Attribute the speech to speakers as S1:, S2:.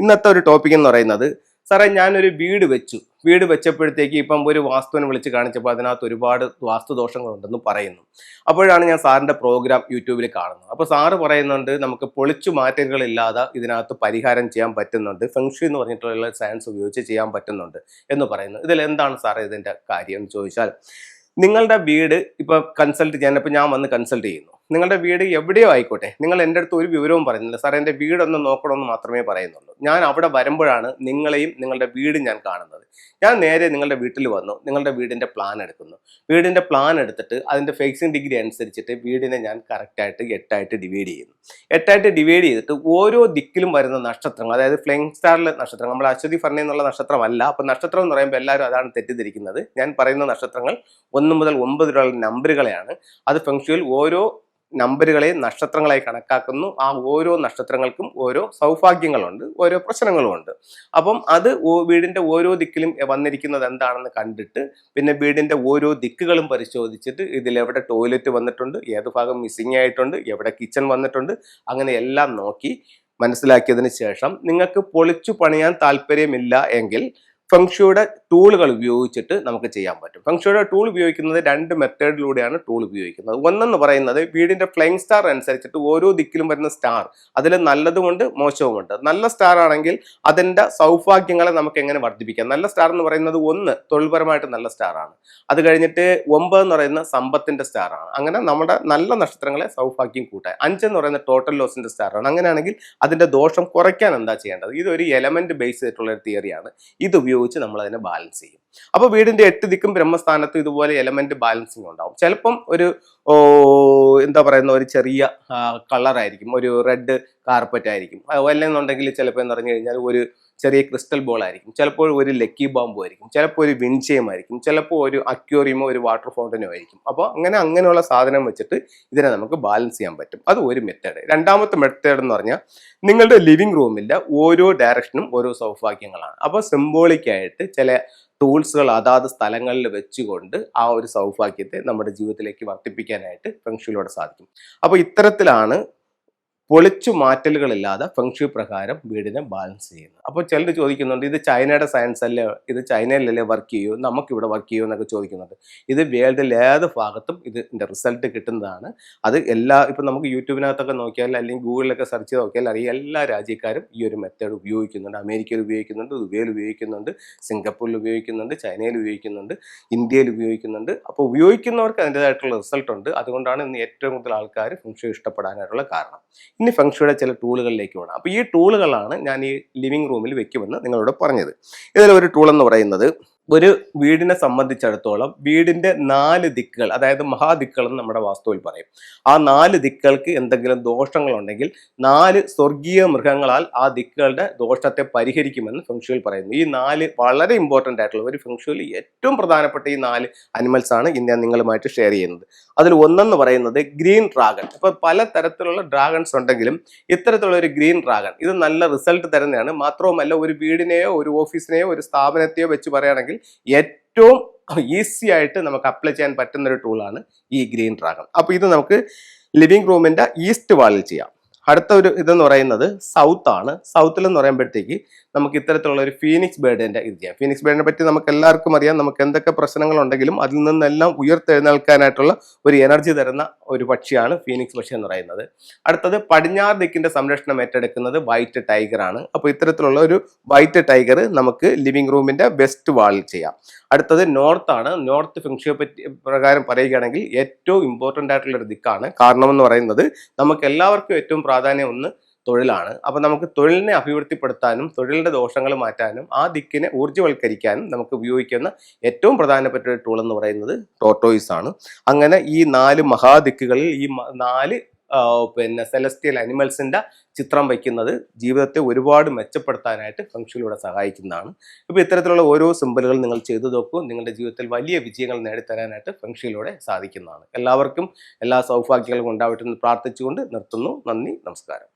S1: ഇന്നത്തെ ഒരു ടോപ്പിക് എന്ന് പറയുന്നത് സാറേ ഞാനൊരു വീട് വെച്ചു. വീട് വെച്ചപ്പോഴത്തേക്ക് ഇപ്പം ഒരു വാസ്തുവിനെ വിളിച്ച് കാണിച്ചപ്പോൾ അതിനകത്ത് ഒരുപാട് വാസ്തുദോഷങ്ങളുണ്ടെന്ന് പറയുന്നു. അപ്പോഴാണ് ഞാൻ സാറിന്റെ പ്രോഗ്രാം യൂട്യൂബിൽ കാണുന്നത്. അപ്പോൾ സാറ് പറയുന്നുണ്ട് നമുക്ക് പൊളിച്ചു മാറ്റലുകളില്ലാതെ ഇതിനകത്ത് പരിഹാരം ചെയ്യാൻ പറ്റുന്നുണ്ട്. ഫെങ്ഷി എന്ന് പറഞ്ഞിട്ടുള്ള സയൻസ് ഉപയോഗിച്ച് ചെയ്യാൻ പറ്റുന്നുണ്ട്. എന്ന് പറയുന്നു. ഇതിൽ എന്താണ് സാറേ ഇതിന്റെ കാര്യം എന്ന് ചോദിച്ചാൽ നിങ്ങളുടെ വീട് ഇപ്പം കൺസൾട്ട് ചെയ്യാൻ ഇപ്പം ഞാൻ വന്ന് കൺസൾട്ട് ചെയ്യുന്നു. നിങ്ങളുടെ വീട് എവിടെയോ ആയിക്കോട്ടെ. നിങ്ങൾ എന്റെ അടുത്ത് ഒരു വിവരവും പറയുന്നില്ല. സാർ എന്റെ വീടൊന്ന് നോക്കണമെന്ന് മാത്രമേ പറയുന്നുള്ളൂ. ഞാൻ അവിടെ വരുമ്പോഴാണ് നിങ്ങളെയും നിങ്ങളുടെ വീടും ഞാൻ കാണുന്നത്. ഞാൻ നേരെ നിങ്ങളുടെ വീട്ടിൽ വന്നു. നിങ്ങളുടെ വീടിന്റെ പ്ലാൻ എടുക്കുന്നു. വീടിന്റെ പ്ലാൻ എടുത്തിട്ട് അതിന്റെ ഫേക്സിങ് ഡിഗ്രി അനുസരിച്ചിട്ട് വീടിനെ ഞാൻ കറക്റ്റായിട്ട് എട്ടായിട്ട് ഡിവൈഡ് ചെയ്യുന്നു. എട്ടായിട്ട് ഡിവൈഡ് ചെയ്തിട്ട് ഓരോ ദിക്കിലും വരുന്ന നക്ഷത്രങ്ങൾ അതായത് ഫ്ലെയിങ് സ്റ്റാറിലെ നക്ഷത്രം നമ്മൾ അശ്വതി ഫർണ എന്നുള്ള നക്ഷത്രമല്ല. അപ്പോൾ നക്ഷത്രം എന്ന് പറയുമ്പോൾ എല്ലാവരും അതാണ് തെറ്റിദ്ധരിക്കുന്നത്. ഞാൻ പറയുന്ന നക്ഷത്രങ്ങൾ ഒന്ന് മുതൽ ഒമ്പത് വരെയുള്ള നമ്പറുകളെയാണ് അത് ഫെങ്ഷുവിൽ ഓരോ നമ്പറുകളെ നക്ഷത്രങ്ങളായി കണക്കാക്കുന്നു. ആ ഓരോ നക്ഷത്രങ്ങൾക്കും ഓരോ സൗഭാഗ്യങ്ങളുണ്ട് ഓരോ പ്രശ്നങ്ങളുമുണ്ട്. അപ്പം അത് വീടിന്റെ ഓരോ ദിക്കിലും വന്നിരിക്കുന്നത് എന്താണെന്ന് കണ്ടിട്ട് പിന്നെ വീടിന്റെ ഓരോ ദിക്കുകളും പരിശോധിച്ചിട്ട് ഇതിൽ എവിടെ ടോയ്ലറ്റ് വന്നിട്ടുണ്ട് ഏത് ഭാഗം മിസ്സിംഗ് ആയിട്ടുണ്ട് എവിടെ കിച്ചൺ വന്നിട്ടുണ്ട് അങ്ങനെ എല്ലാം നോക്കി മനസ്സിലാക്കിയതിന് ശേഷം നിങ്ങൾക്ക് പൊളിച്ചു പണിയാൻ താല്പര്യമില്ല എങ്കിൽ ഫംഗ്ഷയുടെ ടൂളുകൾ ഉപയോഗിച്ചിട്ട് നമുക്ക് ചെയ്യാൻ പറ്റും. ഫംഗ്ഷയുടെ ടൂൾ ഉപയോഗിക്കുന്നത് രണ്ട് മെത്തേഡിലൂടെയാണ് ടൂൾ ഉപയോഗിക്കുന്നത്. ഒന്നെന്ന് പറയുന്നത് വീടിന്റെ ഫ്ലൈങ് സ്റ്റാർ അനുസരിച്ചിട്ട് ഓരോ ദിക്കിലും വരുന്ന സ്റ്റാർ അതിൽ നല്ലതുമുണ്ട് മോശവുമുണ്ട്. നല്ല സ്റ്റാർ ആണെങ്കിൽ അതിന്റെ സൗഭാഗ്യങ്ങളെ നമുക്ക് എങ്ങനെ വർദ്ധിപ്പിക്കാം? നല്ല സ്റ്റാർ എന്ന് പറയുന്നത് ഒന്ന് തൊഴിൽപരമായിട്ട് നല്ല സ്റ്റാർ ആണ്. അത് കഴിഞ്ഞിട്ട് ഒമ്പത് എന്ന് പറയുന്ന സമ്പത്തിന്റെ സ്റ്റാർ ആണ്. അങ്ങനെ നമ്മുടെ നല്ല നക്ഷത്രങ്ങളെ സൗഭാഗ്യം കൂട്ടാൻ. അഞ്ച് എന്ന് പറയുന്ന ടോട്ടൽ ലോസിന്റെ സ്റ്റാർ ആണ്. അങ്ങനെയാണെങ്കിൽ അതിന്റെ ദോഷം കുറയ്ക്കാൻ എന്താ ചെയ്യേണ്ടത്? ഇതൊരു എലമെന്റ് ബേസ് ചെയ്തിട്ടുള്ള ഒരു തിയറിയാണ് ഇത് ഉപയോഗിച്ച് നമ്മൾ അതിനെ ബാലൻസ് ചെയ്യും അപ്പോൾ വീടിന്റെ എട്ട് ദിക്കും ബ്രഹ്മസ്ഥാനത്ത് ഇതുപോലെ എലമെന്റ് ബാലൻസിങ് ഉണ്ടാവും. ചിലപ്പം ഒരു എന്താ പറയുന്ന ഒരു ചെറിയ കളറായിരിക്കും ഒരു റെഡ് കാർപ്പറ്റ് ആയിരിക്കും. അല്ലെന്നുണ്ടെങ്കിൽ ചിലപ്പോൾ എന്ന് പറഞ്ഞു കഴിഞ്ഞാൽ ഒരു ചെറിയ ക്രിസ്റ്റൽ ബോൾ ആയിരിക്കും. ചിലപ്പോൾ ഒരു ലക്കി ബോംബോ ആയിരിക്കും. ചിലപ്പോൾ ഒരു വിൻചയം ആയിരിക്കും. ചിലപ്പോൾ ഒരു അക്യോറിയമോ ഒരു വാട്ടർ ഫൗണ്ടനോ ആയിരിക്കും. അപ്പോൾ അങ്ങനെ അങ്ങനെയുള്ള സാധനം വെച്ചിട്ട് ഇതിനെ നമുക്ക് ബാലൻസ് ചെയ്യാൻ പറ്റും. അത് ഒരു മെത്തേഡ് രണ്ടാമത്തെ മെത്തേഡ് എന്ന് പറഞ്ഞാൽ നിങ്ങളുടെ ലിവിംഗ് റൂമിന്റെ ഓരോ ഡയറക്ഷനും ഓരോ സൗഭാഗ്യങ്ങളാണ്. അപ്പോൾ സിംബോളിക്കായിട്ട് ചില ടൂൾസുകൾ അതാത് സ്ഥലങ്ങളിൽ വെച്ചുകൊണ്ട് ആ ഒരു സൗഭാഗ്യത്തെ നമ്മുടെ ജീവിതത്തിലേക്ക് വർദ്ധിപ്പിക്കാനായിട്ട് ഫെങ്ഷുയിലൂടെ സാധിക്കും. അപ്പോൾ ഇത്തരത്തിലാണ് പൊളിച്ചു മാറ്റലുകളില്ലാതെ ഫെങ്ഷു പ്രകാരം വീടിനെ ബാലൻസ് ചെയ്യുന്നു. അപ്പോൾ ചിലർ ചോദിക്കുന്നുണ്ട് ഇത് ചൈനയുടെ സയൻസ് അല്ലേ? ഇത് ചൈനയിലല്ലേ വർക്ക് ചെയ്യൂ? നമുക്കിവിടെ വർക്ക് ചെയ്യൂ എന്നൊക്കെ ചോദിക്കുന്നുണ്ട്. ഇത് വേൾഡിൽ ഏത് ഭാഗത്തും ഇതിന്റെ റിസൾട്ട് കിട്ടുന്നതാണ്. അത് എല്ലാ ഇപ്പം നമുക്ക് യൂട്യൂബിനകത്തൊക്കെ നോക്കിയാൽ അല്ലെങ്കിൽ ഗൂഗിളിലൊക്കെ സെർച്ച് ചെയ്ത് നോക്കിയാൽ അറിയാം എല്ലാ രാജ്യക്കാരും ഈ ഒരു മെത്തേഡ് ഉപയോഗിക്കുന്നുണ്ട്. അമേരിക്കയിൽ ഉപയോഗിക്കുന്നുണ്ട് ദുബൈയിൽ ഉപയോഗിക്കുന്നുണ്ട് സിംഗപ്പൂരിൽ ഉപയോഗിക്കുന്നുണ്ട് ചൈനയിൽ ഉപയോഗിക്കുന്നുണ്ട് ഇന്ത്യയിൽ ഉപയോഗിക്കുന്നുണ്ട്. അപ്പോൾ ഉപയോഗിക്കുന്നവർക്ക് അതിന്റെതായിട്ടുള്ള റിസൾട്ട് ഉണ്ട്. അതുകൊണ്ടാണ് ഇന്ന് ഏറ്റവും കൂടുതൽ ആൾക്കാർ ഫംഗ്ഷൻ ഇഷ്ടപ്പെടാനായിട്ടുള്ള കാരണം. ഇനി ഫംഗ്ഷയുടെ ചില ടൂളുകളിലേക്ക് വേണം അപ്പോൾ ഈ ടൂളുകളാണ് ഞാൻ ഈ ലിവിംഗ് റൂമിൽ വെക്കുമെന്ന് നിങ്ങളോട് പറഞ്ഞത്. ഇതിലൊരു ടൂൾ എന്ന് പറയുന്നത് ഒരു വീടിനെ സംബന്ധിച്ചിടത്തോളം വീടിന്റെ നാല് ദിക്കുകൾ അതായത് മഹാദിക്കുകൾ എന്ന് നമ്മുടെ വാസ്തുവിൽ പറയും. ആ നാല് ദിക്കുകൾക്ക് എന്തെങ്കിലും ദോഷങ്ങളുണ്ടെങ്കിൽ നാല് സ്വർഗീയ മൃഗങ്ങളാൽ ആ ദിക്കുകളുടെ ദോഷത്തെ പരിഹരിക്കുമെന്ന് ഫെങ്ഷുവിൽ പറയുന്നു. ഈ നാല് വളരെ ഇമ്പോർട്ടന്റ് ആയിട്ടുള്ള ഒരു ഫെങ്ഷുവിൽ ഏറ്റവും പ്രധാനപ്പെട്ട ഈ നാല് അനിമൽസ് ആണ് ഇന്ന് ഞാൻ നിങ്ങളുമായിട്ട് ഷെയർ ചെയ്യുന്നത്. അതിൽ ഒന്നെന്ന് പറയുന്നത് ഗ്രീൻ ഡ്രാഗൺ. ഇപ്പൊ പല തരത്തിലുള്ള ഡ്രാഗൺസ് ഉണ്ടെങ്കിലും ഇത്തരത്തിലുള്ള ഒരു ഗ്രീൻ ഡ്രാഗൺ ഇത് നല്ല റിസൾട്ട് തരുന്നതാണ്. മാത്രവുമല്ല ഒരു വീടിനെയോ ഒരു ഓഫീസിനെയോ ഒരു സ്ഥാപനത്തെയോ വെച്ച് പറയുകയാണെങ്കിൽ ഏറ്റവും ഈസി ആയിട്ട് നമുക്ക് അപ്ലൈ ചെയ്യാൻ പറ്റുന്ന ഒരു ടൂളാണ് ഈ ഗ്രീൻ ഡ്രാഗൺ അപ്പോൾ ഇത് നമുക്ക് ലിവിംഗ് റൂമിന്റെ ഈസ്റ്റ് വാളിൽ ചെയ്യാം. അടുത്ത ഒരു ഇതെന്ന് പറയുന്നത് സൗത്ത് ആണ്. സൗത്തിൽ എന്ന് പറയുമ്പോഴത്തേക്ക് നമുക്ക് ഇത്തരത്തിലുള്ള ഒരു ഫീനിക്സ് ബേർഡിന്റെ ഇത് ചെയ്യാം ഫീനിക്സ് ബേർഡിനെ പറ്റി നമുക്ക് എല്ലാവർക്കും അറിയാം. നമുക്ക് എന്തൊക്കെ പ്രശ്നങ്ങൾ ഉണ്ടെങ്കിലും അതിൽ നിന്നെല്ലാം ഉയർത്തെഴുന്നേൽക്കാനായിട്ടുള്ള ഒരു എനർജി തരുന്ന ഒരു പക്ഷിയാണ് ഫീനിക്സ് പക്ഷി എന്ന് പറയുന്നത്. അടുത്തത് പടിഞ്ഞാറ് ദിക്കിന്റെ സംരക്ഷണം ഏറ്റെടുക്കുന്നത് വൈറ്റ് ടൈഗർ ആണ്. അപ്പോൾ ഇത്തരത്തിലുള്ള ഒരു വൈറ്റ് ടൈഗർ നമുക്ക് ലിവിംഗ് റൂമിന്റെ വെസ്റ്റ് വാളിൽ ചെയ്യാം. അടുത്തത് നോർത്ത് ആണ്. നോർത്ത് ഫിങ്ഷിയെ പറ്റി പ്രകാരം പറയുകയാണെങ്കിൽ ഏറ്റവും ഇമ്പോർട്ടന്റ് ആയിട്ടുള്ള ഒരു ദിക്കാണ്. കാരണം എന്ന് പറയുന്നത് നമുക്ക് എല്ലാവർക്കും ഏറ്റവും ഒന്ന് തൊഴിലാണ്. അപ്പോൾ നമുക്ക് തൊഴിലിനെ അഭിവൃദ്ധിപ്പെടുത്താനും തൊഴിലിന്റെ ദോഷങ്ങൾ മാറ്റാനും ആ ദിക്കിനെ ഊർജവൽക്കരിക്കാനും നമുക്ക് ഉപയോഗിക്കുന്ന ഏറ്റവും പ്രധാനപ്പെട്ട ഒരു ടൂൾ എന്ന് പറയുന്നത് ടോട്ടോയിസ് ആണ് അങ്ങനെ ഈ നാല് മഹാദിക്കുകളിൽ ഈ നാല് പിന്നെ സെലസ്റ്റിയൽ അനിമൽസിന്റെ ചിത്രം വയ്ക്കുന്നത് ജീവിതത്തെ ഒരുപാട് മെച്ചപ്പെടുത്താനായിട്ട് ഫംഗ്ഷനിലൂടെ സഹായിക്കുന്നതാണ്. ഇപ്പോൾ ഇത്തരത്തിലുള്ള ഓരോ സിമ്പലുകൾ നിങ്ങൾ ചെയ്തു നോക്കൂ. നിങ്ങളുടെ ജീവിതത്തിൽ വലിയ വിജയങ്ങൾ നേടിത്തരാനായിട്ട് ഫംഗ്ഷനിലൂടെ സാധിക്കുന്നതാണ്. എല്ലാവർക്കും എല്ലാ സൗഭാഗ്യങ്ങളും ഉണ്ടാവട്ടെ എന്ന് പ്രാർത്ഥിച്ചുകൊണ്ട് നിർത്തുന്നു. നന്ദി നമസ്കാരം.